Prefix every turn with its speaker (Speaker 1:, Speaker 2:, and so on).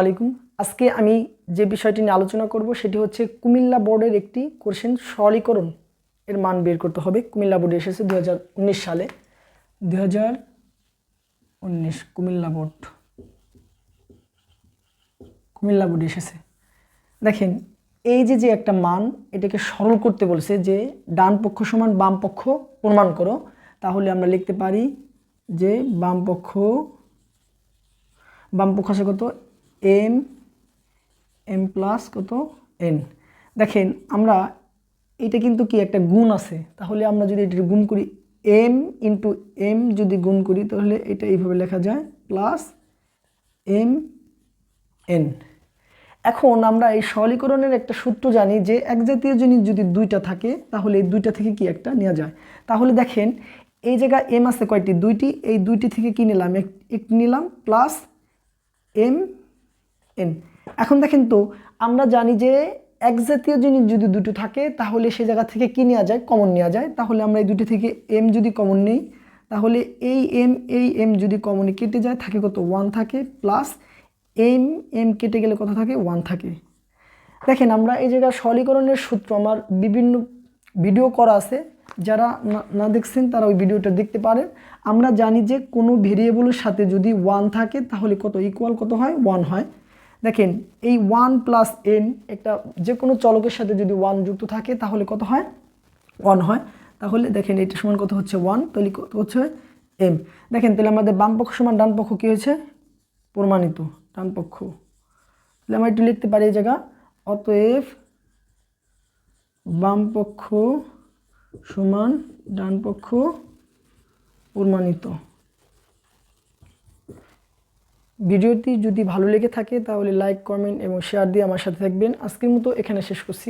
Speaker 1: আলাইকুম। আজকে আমি যে বিষয়টি নিয়ে আলোচনা করব সেটি হচ্ছে কুমিল্লা বোর্ডের একটি কোশ্চেন সরলীকরণ এর মান বের করতে হবে। কুমিল্লা বোর্ডে এসেছে দু হাজার উনিশ সালে। দু উনিশ কুমিল্লা বোর্ড। কুমিল্লা বোর্ডে এসেছে। দেখেন, এই যে যে একটা মান এটাকে সরল করতে বলছে যে ডান পক্ষ সমান বাম পক্ষ প্রমাণ করো, তাহলে আমরা লিখতে পারি যে বাম পক্ষ বাম পক্ষ আছে কত? এম এম প্লাস কত? এন দেখেন, আমরা এটা কিন্তু কি একটা গুণ আছে? তাহলে আমরা যদি এটা গুণ করি এম ইন্টু এম যদি গুণ করি, তাহলে এটা এইভাবে লেখা যায় প্লাস এম এন এখন আমরা এই সরলীকরণের একটা সূত্র জানি যে এক জাতীয় জিনিস যদি দুইটা থাকে, তাহলে এই দুইটা থেকে কি একটা নেওয়া যায়? তাহলে দেখেন, এই জায়গায় এম আছে কয়টি? দুইটি। এই দুইটি থেকে কি নিলাম? এক নিলাম প্লাস এম এন। এখন দেখেন তো, আমরা জানি যে এক জাতীয় জিনিস যদি দুটো থাকে, তাহলে সে জায়গা থেকে কি নেওয়া যায়? কমন নেওয়া যায়। তাহলে আমরা এই দুটো থেকে এম যদি কমন নেই, তাহলে এই এম এই এম যদি কমনে কেটে যায়, থাকে কত? ওয়ান থাকে প্লাস এম এম কেটে গেলে কত থাকে? ওয়ান থাকে। দেখেন, আমরা এই জায়গায় সরলীকরণের সূত্র আমার বিভিন্ন ভিডিও করা আছে। যারা না- দেখছেন, তারা ওই ভিডিওটা দেখতে পারেন। আমরা জানি যে কোনো ভেরিয়েবলের সাথে যদি ওয়ান থাকে, তাহলে কত? ইকুয়াল কত হয়? ওয়ান হয়। দেখেন, এই ওয়ান প্লাস এন একটা যে কোনো চলকের সাথে যদি ওয়ান যুক্ত থাকে, তাহলে কত হয়? ওয়ান হয়। তাহলে দেখেন, এটা সমান কত হচ্ছে ওয়ান তাহলে কত হচ্ছে এম দেখেন, তাহলে আমাদের বাম পক্ষ সমান ডান পক্ষ কী হয়েছে? প্রমাণিত, ডান পক্ষ। তাহলে আমরা একটু লিখতে পারি এই জায়গা। অতএব বাম পক্ষ সমান ডান পক্ষ প্রমাণিত। ভিডিওটি যদি ভালো লেগে থাকে তাহলে লাইক, কমেন্ট এবং শেয়ার দিয়ে আমার সাথে থাকবেন। আজকের মতো এখানে শেষ করছি।